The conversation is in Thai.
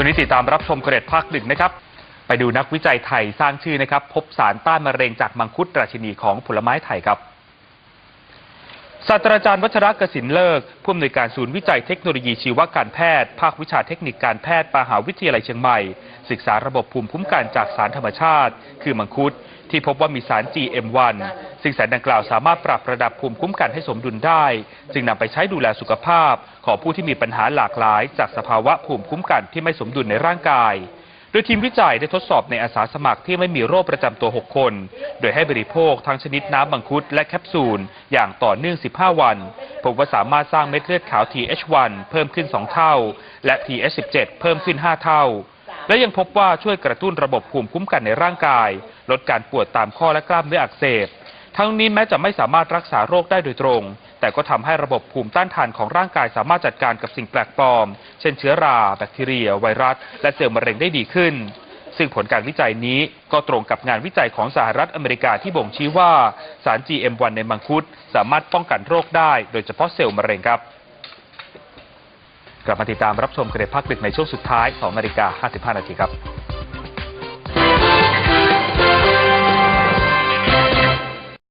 วนนี้ติดตามรับชมเกรดภาคหนึ่งนะครับ ไปดูนักวิจัยไทยสร้างชื่อนะครับ พบสารต้านมะเร็งจากมังคุดราชินีของผลไม้ไทยครับ ศาสตราจารย์วัชรกสินเลิกผู้อำนวยการศูนย์วิจัยเทคโนโลยีชีวการแพทย์ ภาควิชาเทคนิคการแพทย์มหาวิทยาลัยเชียงใหม่ ศึกษาระบบภูมิคุ้มกันจากสารธรรมชาติ คือมังคุด ที่พบว่ามีสาร GM1 ซึ่งสารดังกล่าวสามารถปรับระดับภูมิคุ้มกันให้สมดุลได้ จึงนำไปใช้ดูแลสุขภาพ ของผู้ที่มีปัญหาหลากหลาย จากสภาวะภูมิคุ้มกันที่ไม่สมดุลในร่างกาย ดยทีมวิจัยได้ทดสอบในอาสาสมัครที่ไม่มีโรคประจำตัว 6 คน โดยให้บริโภคทั้งชนิดน้ำบังคุดและแคปซูล อย่างต่อเนื่อง 15 วัน พบว่าสามารถสร้างเม็ดเลือดขาว TH1 เพิ่มขึ้น 2 เท่า และ TH17 เพิ่มขึ้น 5 เท่า และยังพบว่าช่วยกระตุ้นระบบภูมิคุ้มกันในร่างกาย ลดการปวดตามข้อและกล้ามเนื้ออักเสบ ทั้งนี้แม้จะไม่สามารถรักษาโรคได้โดยตรง แต่ก็ทำให้ระบบภูมิต้านทานของร่างกายสามารถจัดการกับสิ่งแปลกปลอม เช่นเชื้อรา แบคทีเรีย ไวรัส และเซลล์มะเร็งได้ดีขึ้น ซึ่งผลการวิจัยนี้ก็ตรงกับงานวิจัยของสหรัฐอเมริกาที่บ่งชี้ว่าสาร GM1 ในมังคุดสามารถป้องกันโรคได้ โดยเฉพาะเซลล์มะเร็งครับ กลับมาติดตามรับชมกระเด็นภาคดึกในช่วงสุดท้าย2นาฬิกา55นาทีครับ